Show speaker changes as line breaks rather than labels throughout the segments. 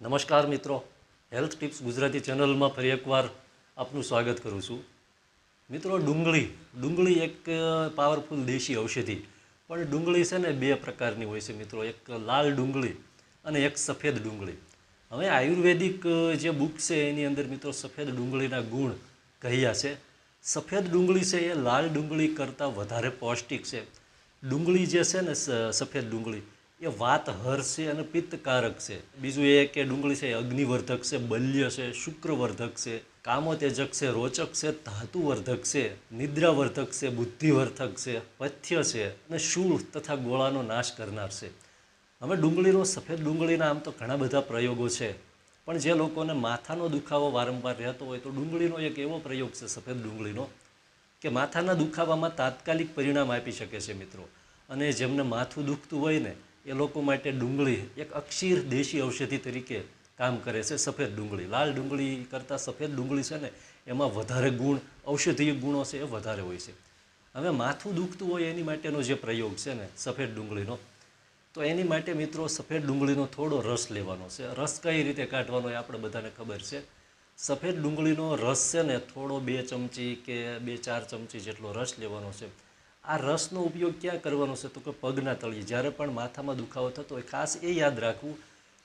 નમસ્કાર મિત્રો. Health tips Gujarati ચેનલમાં ફરી એકવાર આપનું સ્વાગત કરું છું. મિત્રો, ડુંગળી. ડુંગળી એક પાવરફુલ દેશી ઔષધિ. પણ ડુંગળી છે ને બે પ્રકારની હોય છે મિત્રો. એક લાલ ડુંગળી અને એક સફેદ ડુંગળી. હવે આયુર્વેદિક જે બુક છે એની અંદર મિત્રો સફેદ ડુંગળીના ગુણ કહ્યા છે. સફેદ ડુંગળી છે એ લાલ ડુંગળી કરતાં વધારે પૌષ્ટિક છે. ડુંગળી જે છે ને સફેદ ડુંગળી એ વાત હર છે અને પિત્તકારક છે. બીજું એ કે ડુંગળી છે અગ્નિવર્ધક છે, બલ્ય છે, શુક્રવર્ધક છે કામોતેજક છે, રોચક છે, ધાતુવર્ધક છે, નિદ્રાવર્ધક છે, બુદ્ધિવર્ધક છે, પથ્ય છે અને શૂળ તથા ગોળાનો નાશ કરનાર છે. હવે ડુંગળીનો સફેદ ડુંગળીના આમ તો ઘણા બધા પ્રયોગો છે. પણ જે લોકોને માથાનો દુખાવો વારંવાર રહેતો હોય તો ડુંગળીનો એક એવો પ્રયોગ છે સફેદ ડુંગળીનો કે માથાના દુખાવામાં તાત્કાલિક પરિણામ આપી શકે છે મિત્રો. અને જેમને માથું દુખતું હોય ને એ લોકો માટે ડુંગળી એક અક્ષીર દેશી ઔષધિ તરીકે કામ કરે છે, સફેદ ડુંગળી. લાલ ડુંગળી કરતાં સફેદ ડુંગળી છે ને, એમાં વધારે ગુણ, ઔષધીય ગુણો છે એ વધારે હોય છે. હવે માથું દુખતું હોય એની માટેનો જે પ્રયોગ છે ને, સફેદ ડુંગળીનો, તો એની માટે મિત્રો સફેદ ડુંગળીનો થોડો રસ લેવાનો છે. રસ કઈ રીતે કાઢવાનો એ આપણે બધાને ખબર છે. સફેદ ડુંગળીનો રસ છે ને, થોડો બે ચમચી કે બે ચાર ચમચી જેટલો રસ લેવાનો છે. આ રસનો ઉપયોગ ક્યાં કરવાનો છે? તો કે પગના તળિયે. જ્યારે પણ માથામાં દુખાવો થતો હોય, ખાસ એ યાદ રાખવું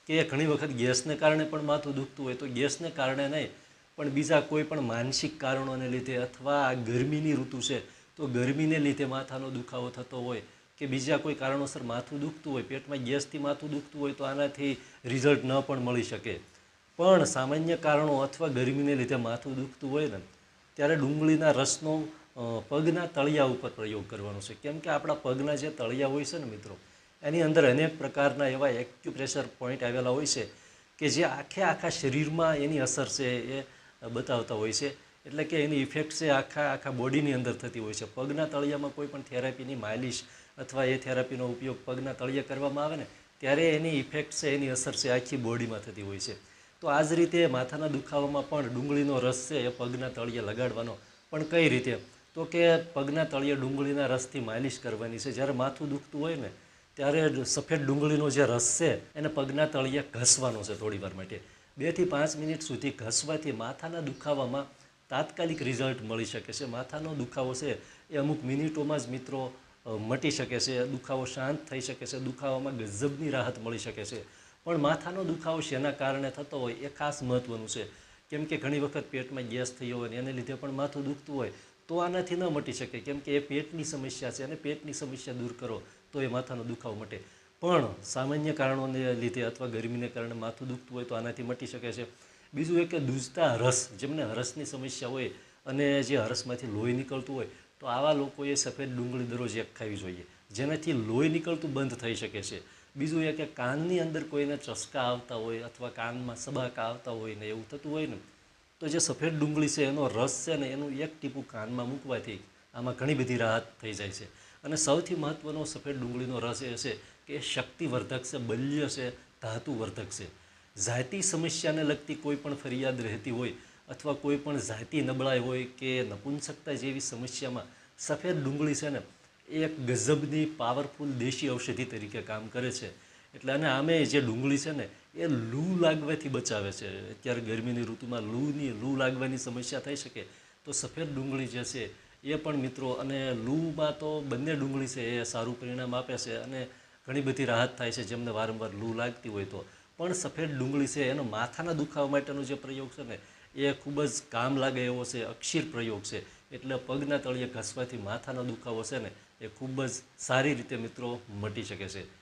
કે ઘણી વખત ગેસને કારણે પણ માથું દુખતું હોય તો ગેસને કારણે નહીં, પણ બીજા કોઈ પણ માનસિક કારણોને લીધે અથવા આ ગરમીની ઋતુ છે, તો ગરમીને લીધે માથાનો દુખાવો થતો હોય કે બીજા કોઈ કારણોસર માથું દુખતું હોય, પેટમાં ગેસથી માથું દુખતું હોય તો આનાથી રિઝલ્ટ ન પણ મળી શકે. પણ સામાન્ય કારણો અથવા ગરમીને લીધે માથું દુખતું હોય ને, ત્યારે ડુંગળીના રસનો પગના તળિયા ઉપર પ્રયોગ કરવાનો છે. કેમ કે આપણા પગના જે તળિયા હોય છે ને મિત્રો, એની અંદર અનેક પ્રકારના એવા એક્યુપ્રેશર પોઈન્ટ આવેલા હોય છે કે જે આખે આખા શરીરમાં એની અસર છે એ બતાવતા હોય છે. એટલે કે એની ઇફેક્ટ છે આખા આખા બોડીની અંદર થતી હોય છે. પગના તળિયામાં કોઈ પણ થેરાપીની માલિશ અથવા એ થેરાપીનો ઉપયોગ પગના તળિયે કરવામાં આવે ને, ત્યારે એની ઇફેક્ટ છે, એની અસર છે આખી બોડીમાં થતી હોય છે. તો આ જ રીતે માથાના દુખાવામાં પણ ડુંગળીનો રસ છે એ પગના તળિયે લગાડવાનો. પણ કઈ રીતે? તો કે પગના તળિયે ડુંગળીના રસથી માલિશ કરવાની છે. જ્યારે માથું દુખતું હોય ને, ત્યારે સફેદ ડુંગળીનો જે રસ છે, એને પગના તળિયે ઘસવાનો છે થોડી વાર માટે બેથી પાંચ મિનિટ સુધી ઘસવાથી માથાના દુખાવામાં તાત્કાલિક રિઝલ્ટ મળી શકે છે. માથાનો દુખાવો છે એ અમુક મિનિટોમાં જ મિત્રો મટી શકે છે. દુખાવો શાંત થઈ શકે છે. દુખાવામાં ગજબની રાહત મળી શકે છે. પણ માથાનો દુખાવો શેના કારણે થતો હોય એ ખાસ મહત્ત્વનું છે. કેમ કે ઘણી વખત પેટમાં ગેસ થયો હોય ને, એને લીધે પણ માથું દુખતું હોય. તો આનાથી ન મટી શકે. કેમ કે એ પેટની સમસ્યા છે અને પેટની સમસ્યા દૂર કરો તો એ માથાનો દુખાવો મટે. પણ સામાન્ય કારણોને લીધે અથવા ગરમીને કારણે માથું દુખતું હોય તો આનાથી મટી શકે છે. બીજું એ કે દૂધતા હરસ જેમને હરસની સમસ્યા હોય અને જે હરસમાંથી લોહી નીકળતું હોય, તો આવા લોકોએ સફેદ ડુંગળી દરરોજ એક ખાવી જોઈએ. જેનાથી લોહી નીકળતું બંધ થઈ શકે છે. બીજું એ કે કાનની અંદર કોઈને ચસકા આવતા હોય અથવા કાનમાં સબાકા આવતા હોય ને એવું થતું હોય ને તો જે સફેદ ડુંગળી છે, એનો રસ છે ને એનું એક ટીપું કાનમાં મૂકવાથી આમાં ઘણી બધી રાહત થઈ જાય છે. અને સૌથી મહત્ત્વનો સફેદ ડુંગળીનો રસ એ છે કે શક્તિવર્ધક છે, બલ્ય છે, ધાતુવર્ધક છે. જાતિ સમસ્યાને લગતી કોઈ પણ ફરિયાદ રહેતી હોય અથવા કોઈ પણ જાતિ નબળાઈ હોય કે નપુંસકતા જેવી સમસ્યામાં સફેદ ડુંગળી છે ને એક ગજબની પાવરફુલ દેશી ઔષધિ તરીકે કામ કરે છે. એટલે અને આમે જે ડુંગળી છે ને, એ લૂ લાગવાથી બચાવે છે. અત્યારે ગરમીની ઋતુમાં લૂની, લૂ લાગવાની સમસ્યા થઈ શકે તો સફેદ ડુંગળી જે છે, એ પણ મિત્રો, અને લૂમાં તો બંને ડુંગળી છે, એ સારું પરિણામ આપે છે અને ઘણી બધી રાહત થાય છે જેમને વારંવાર લૂ લાગતી હોય તો. પણ સફેદ ડુંગળી છે, એનો માથાના દુખાવા માટેનો જે પ્રયોગ છે ને, એ ખૂબ જ કામ લાગે એવો છે, અક્ષીર પ્રયોગ છે. એટલે પગના તળિયે ઘસવાથી માથાનો દુખાવો છે ને, એ ખૂબ જ સારી રીતે મિત્રો મટી શકે છે.